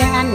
ดัน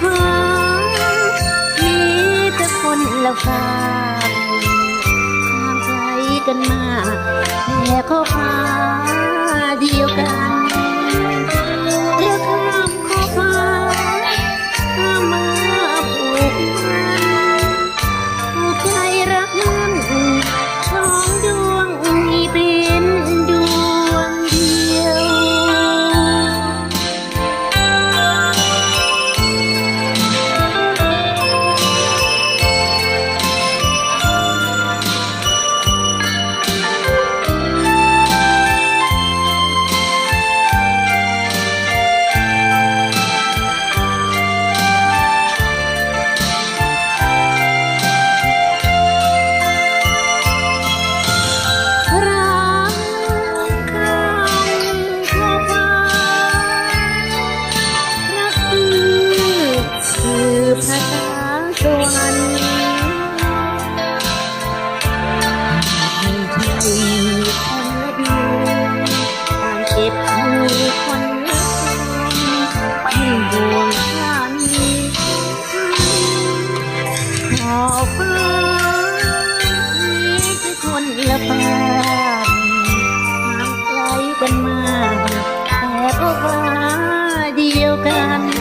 ฟ้า มีแต่คนละฟ้าห่างไกลกันมาแต่ข้อความ ละปานห่างไกลกันมาแต่ก็ว่าเดียวกัน